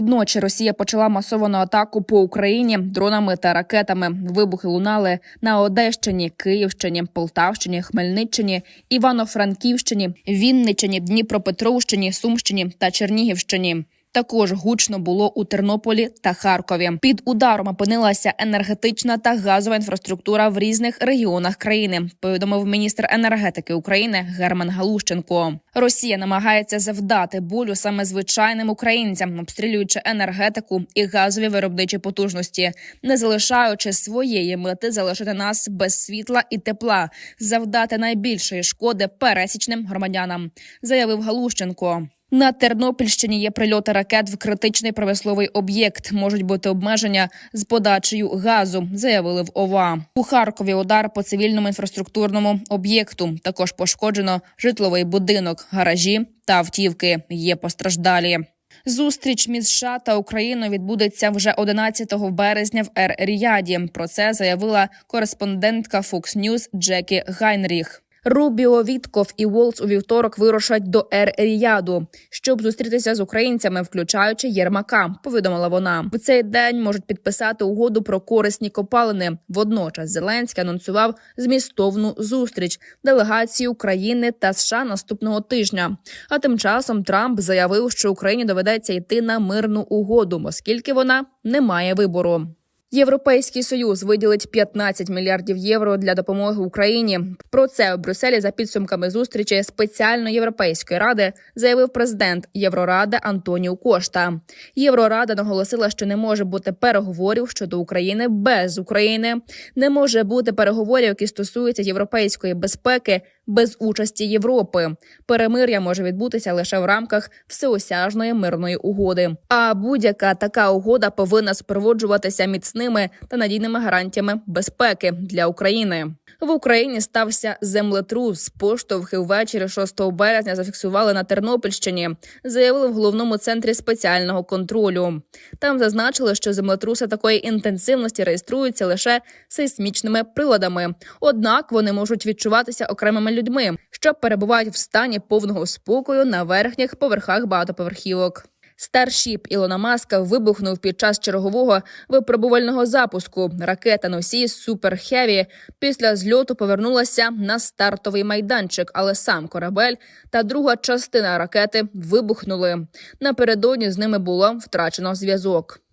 Відночі Росія почала масовану атаку по Україні дронами та ракетами. Вибухи лунали на Одещині, Київщині, Полтавщині, Хмельниччині, Івано-Франківщині, Вінниччині, Дніпропетровщині, Сумщині та Чернігівщині. Також гучно було у Тернополі та Харкові. Під ударом опинилася енергетична та газова інфраструктура в різних регіонах країни. Повідомив міністр енергетики України Герман Галущенко. Росія намагається завдати болю саме звичайним українцям, обстрілюючи енергетику і газові виробничі потужності, не залишаючи своєї мети залишити нас без світла і тепла, завдати найбільшої шкоди пересічним громадянам, заявив Галущенко. На Тернопільщині є прильоти ракет в критичний промисловий об'єкт. Можуть бути обмеження з подачею газу, заявили в ОВА. У Харкові удар по цивільному інфраструктурному об'єкту. Також пошкоджено житловий будинок, гаражі та автівки. Є постраждалі. Зустріч між США та Україною відбудеться вже 11 березня в Ер-Ріяді. Про це заявила кореспондентка Fox News Джекі Гайнріх. Рубіо, Вітков і Волц у вівторок вирушать до Ер-Ріяду, щоб зустрітися з українцями, включаючи Єрмака. Повідомила вона. В цей день можуть підписати угоду про корисні копалини. Водночас Зеленський анонсував змістовну зустріч делегації України та США наступного тижня. А тим часом Трамп заявив, що Україні доведеться йти на мирну угоду, оскільки вона не має вибору. Європейський союз виділить 15 мільярдів євро для допомоги Україні. Про це у Брюсселі за підсумками зустрічі спеціальної європейської ради заявив президент Євроради Антоніу Кошта. Єврорада наголосила, що не може бути переговорів щодо України без України, не може бути переговорів, які стосуються європейської безпеки без участі Європи. Перемир'я може відбутися лише в рамках всеосяжної мирної угоди. А будь-яка така угода повинна супроводжуватися міцними та надійними гарантіями безпеки для України. В Україні стався землетрус. Поштовхи ввечері 6 березня зафіксували на Тернопільщині. Заявили в головному центрі спеціального контролю. Там зазначили, що землетруси такої інтенсивності реєструються лише сейсмічними приладами. Однак вони можуть відчуватися окремими людьми, що перебувають в стані повного спокою на верхніх поверхах багатоповерхівок. Старшіп Ілона Маска вибухнув під час чергового випробувального запуску. Ракета носій Супер Хеві після зльоту повернулася на стартовий майданчик, але сам корабель та друга частина ракети вибухнули. Напередодні з ними було втрачено зв'язок.